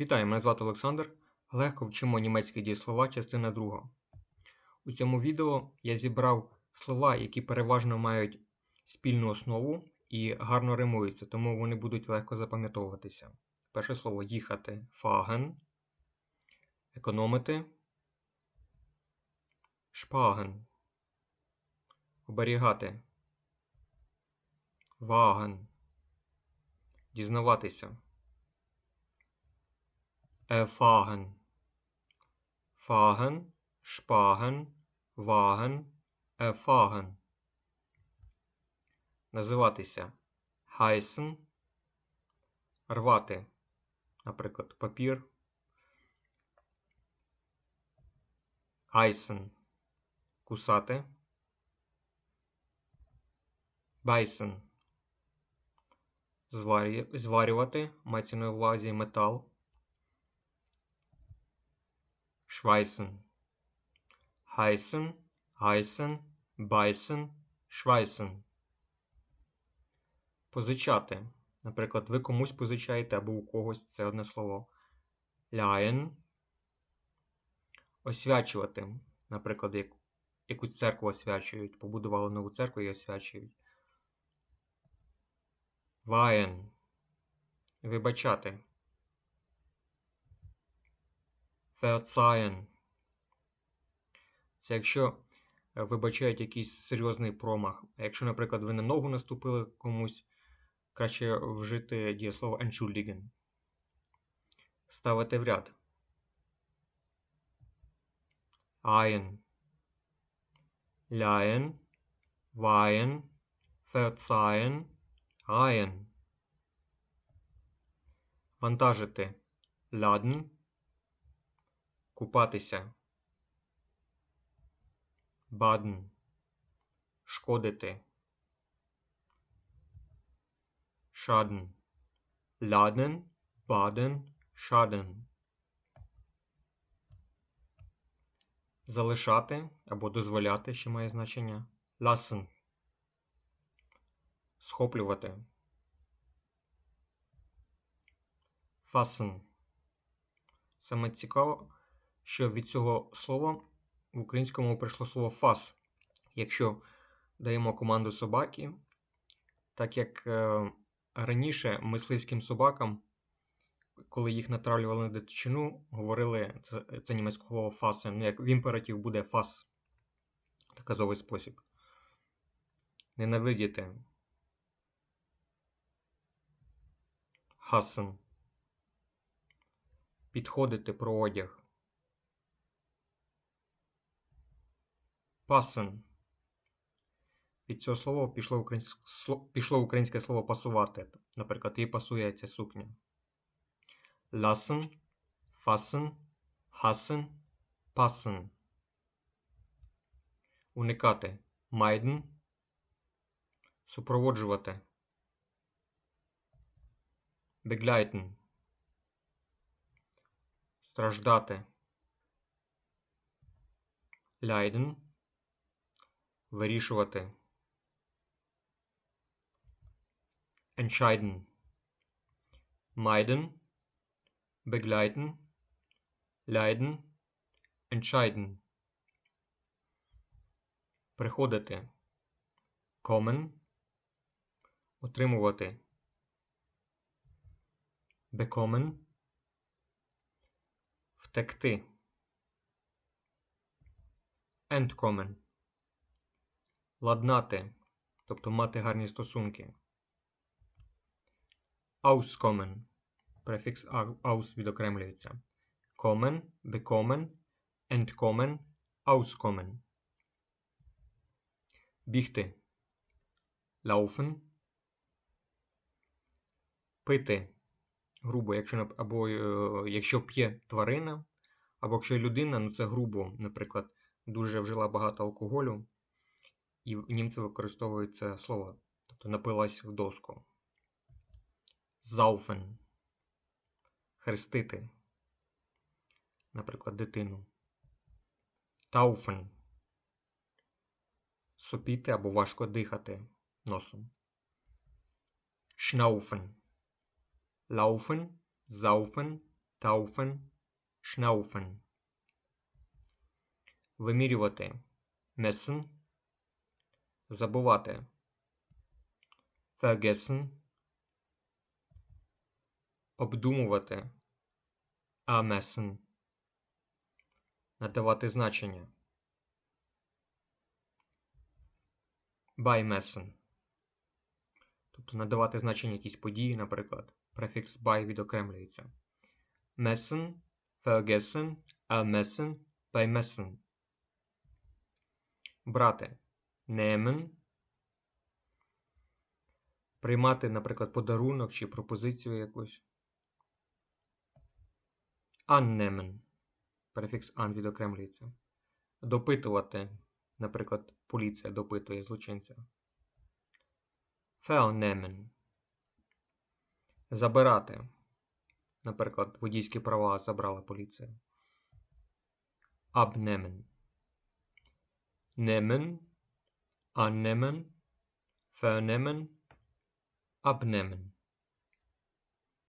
Вітаю, мене звати Олександр. Легко вчимо німецькі дієслова, частина 2. У цьому відео я зібрав слова, які переважно мають спільну основу і гарно римуються, тому вони будуть легко запам'ятовуватися. Перше слово їхати fahren, економити, шпаген, оберігати, ваген, дізнаватися. Erfahren. Fahren, sparen, wagen, erfahren. Називатися heißen, рвати, наприклад, папір. Heißen, кусати. Зварі- зварювати, мається на увазі метал. Schweißen. Heißen, heißen, beißen, schweißen. Позичати. Наприклад, ви комусь позичаєте або у когось це одне слово. Ляєн. Освячувати. Наприклад, як, якусь церкву освячують. Побудували нову церкву і освячують. Ваєн. Вибачати. Verzeihen. Це якщо е, вибачають якийсь серйозний промах. Якщо, наприклад, ви на ногу наступили комусь, краще вжити дієслово entschuldigen. Ставити в ряд. Ein. Leihen. Weihen. Verzeihen. Reihen. Вантажити. Laden. Купатися. Баден. Шкодити. Шаден. Ладен. Баден. Шаден. Залишати або дозволяти, що має значення. Lassen. Схоплювати. Fassen. Саме цікаво, що від цього слова в українському прийшло слово фас. Якщо даємо команду собаки, так як е, раніше мисливським собакам, коли їх натравлювали на дитину, говорили це, це німецьке слово фасен. Ну, як в імператив буде фас. Таказовий спосіб. Ненавидіти. Хасен. Підходити про одяг. Пасен. Від цього слова пішло українське, пішло українське слово пасувати. Наприклад, їй пасує ця сукня. Lassen, fassen, hassen, passen. Уникати. Meiden. Супроводжувати. Begleiten. Страждати. Leiden. Вирішувати. Entscheiden. Meiden. Begleiten. Leiden. Entscheiden. Приходити. Kommen. Отримувати. Bekommen. Втекти. Entkommen. Ладнати, тобто мати гарні стосунки. Auskommen. Префікс aus відокремлюється. Kommen, bekommen, entkommen, auskommen. Бігти. Laufen. Пити. Грубо, якщо або е, якщо п'є тварина, або якщо людина, ну це грубо, наприклад, дуже вжила багато алкоголю, і німці використовують це слово, тобто напилась в доску. Saufen. Хрестити. Наприклад, дитину. Taufen. Сопіти або важко дихати носом. Schnaufen. Laufen, saufen, taufen, schnaufen. Вимірювати messen, забувати vergessen, обдумувати amessen, надавати значення beimessen. Тобто надавати значення якійсь події, наприклад, префікс by відокремлюється. Messen, vergessen, ermessen, beimessen. Брати nehmen. Приймати, наприклад, подарунок чи пропозицію якусь. Annehmen. Префікс an відокремлюється. Допитувати, наприклад, поліція допитує злочинця. Vernehmen. Забирати. Наприклад, водійські права забрала поліція. Abnehmen. Nehmen. Annehmen. Vernehmen. Abnehmen.